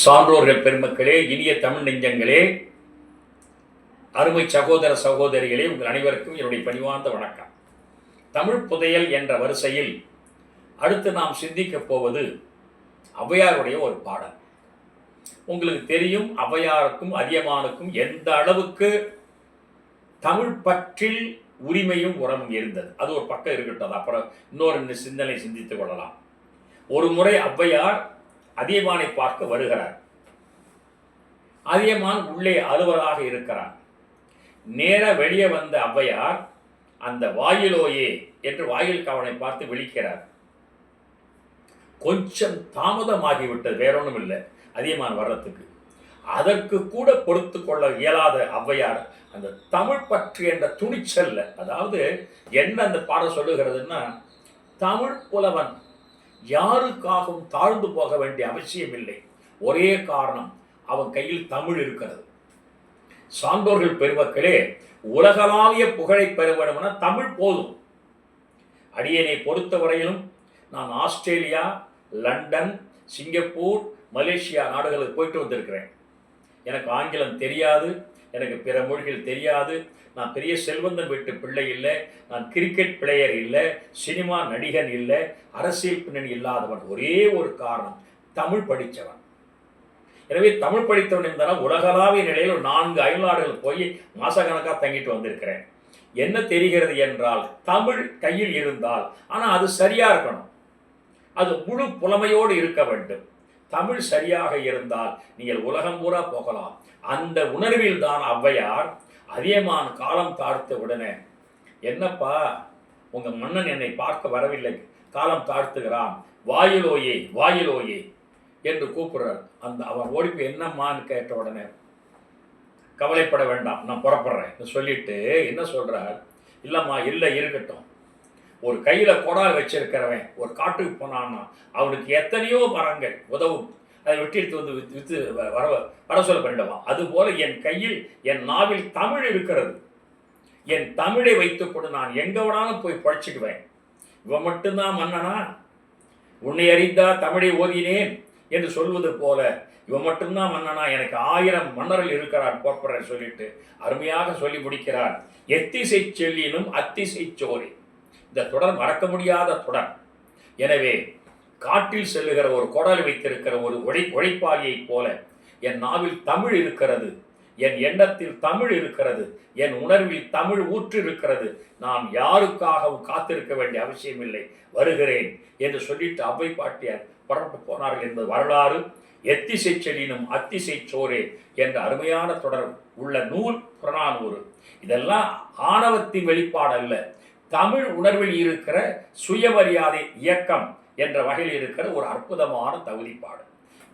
சான்றோர்கள் பெருமக்களே இனிய தமிழ் நெஞ்சங்களே அருமை சகோதர சகோதரிகளே உங்கள் அனைவருக்கும் என்னுடைய பணிவார்ந்த வணக்கம். தமிழ் புதையல் என்ற வரிசையில் அடுத்து நாம் சிந்திக்கப் போவது ஔவையாருடைய ஒரு பாடல். உங்களுக்கு தெரியும் ஔவையாருக்கும் அதியமானுக்கும் எந்த அளவுக்கு தமிழ் பற்றில் உரிமையும் உறவும் இருந்தது. அது ஒரு பக்கம் இருக்கட்டும் அப்புறம் இன்னொரு சிந்தனை சிந்தித்துக் கொள்ளலாம். ஒரு முறை ஔவையார் அதியமானை பார்க்க வருகிறார். அதியமான் உள்ளே அலுவலாக இருக்கிறார் நேர வெளியே வந்த ஔவையார் அந்த வாயிலோயே என்று வாயில் கவனை பார்த்து விழிக்கிறார். கொஞ்சம் தாமதமாகிவிட்டது வேறொன்றும் இல்லை அதியமான் வர்றதுக்கு. அதற்கு கூட பொறுத்து கொள்ள இயலாத ஔவையார் அந்த தமிழ் பற்று என்ற துணிச்சல்ல. அதாவது என்ன அந்த பாடம் சொல்லுகிறதுன்னா தமிழ் புலவன் யாருக்காகவும் தாழ்ந்து போக வேண்டிய அவசியம் இல்லை ஒரே காரணம் அவன் கையில் தமிழ் இருக்கிறது. சான்றோர்கள் பெருமக்களே உலகளாவிய புகழை பெற வேண்டும்னா தமிழ் போதும். அடியனை பொறுத்தவரையிலும் நான் ஆஸ்திரேலியா லண்டன் சிங்கப்பூர் மலேசியா நாடுகளுக்கு போயிட்டு வந்திருக்கிறேன். எனக்கு ஆங்கிலம் தெரியாது எனக்கு பிற மொழிகள் தெரியாது. நான் பெரிய செல்வந்தன் வீட்டு பிள்ளை இல்லை. நான் கிரிக்கெட் பிளேயர் இல்லை. சினிமா நடிகன் இல்லை. அரசியல் பின்னணி இல்லாதவன் ஒரே ஒரு காரணம். தமிழ் படித்தவன். எனவே தமிழ் படித்தவன் இருந்தாலும் உலகளாவிய நிலையில் ஒரு நான்கு அயல்நாடுகள் போய் மாசக்கணக்காக தங்கிட்டு வந்திருக்கிறேன். என்ன தெரிகிறது என்றால் தமிழ் கையில் இருந்தால் ஆனால் அது சரியாக இருக்கணும். அது முழு புலமையோடு இருக்க வேண்டும். தமிழ் சரியாக இருந்தால் நீங்கள் உலகம் பூரா போகலாம். அந்த உணர்வில் தான் ஔவையார் அதியமான் காலம் தாழ்த்த உடனே என்னப்பா உங்க மன்னன் என்னை பார்க்க வரவில்லை. காலம் தாழ்த்துகிறான். வாயிலோயே வாயிலோயே என்று கூப்பிடுறார். அந்த அவன் ஓடிப்பு என்னம்மான்னு கேட்ட உடனே கவலைப்பட வேண்டாம் நான் புறப்படுறேன். சொல்லிட்டு என்ன சொல்றார்? இல்லைம்மா இல்லை இருக்கட்டும். ஒரு கையில் கொடால் வச்சிருக்கிறவன் ஒரு காட்டுக்கு போனான்னா அவனுக்கு எத்தனையோ மரங்கள் உதவும். அதை வெட்டி எடுத்து வந்து வித்து வித்து வர வர சொல்ல பண்ணிடுவான் அதுபோல என் கையில் என் நாவில் தமிழ் இருக்கிறது. என் தமிழை வைத்துக்கொண்டு நான் எங்கே வேணாலும் போய் பழச்சிக்குவேன். இவன் மட்டும்தான் மன்னனா? உன்னை அறிந்தா தமிழை ஓதினேன் என்று சொல்வது போல இவன் மட்டும்தான் மன்னனா? எனக்கு ஆயிரம் மன்னர்கள் இருக்கிறார் போற்பற சொல்லிட்டு அருமையாக சொல்லி முடிக்கிறார் எத்திசை செல்லினும் அத்திசை சோரி இந்த தொடர் மறக்க முடியாத தொடர். எனவே காட்டில் செல்லுகிற ஒரு குடல் வைத்திருக்கிற ஒரு உழை உழைப்பாளியைப் போல என் நாவில் தமிழ் இருக்கிறது என் எண்ணத்தில் தமிழ் இருக்கிறது என் உணர்வில் தமிழ் ஊற்று இருக்கிறது நான் யாருக்காகவும் காத்திருக்க வேண்டிய அவசியம் இல்லை. வருகிறேன் என்று சொல்லிட்டு அவ்வை பாட்டியார் புறப்பட்டு போனார்கள் என்பது வரலாறு. எத்திசை செடினும் அத்திசை சோரே என்ற அருமையான தொடர் உள்ள நூல் புறநானூறு. இதெல்லாம் ஆணவத்தின் வெளிப்பாடு அல்ல தமிழ் உணர்வில் இருக்கிற சுயமரியாதை இயக்கம் என்ற வகையில் இருக்கிற ஒரு அற்புதமான தகுதிப்பாடு.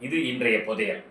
இது இன்றைய புதையல்.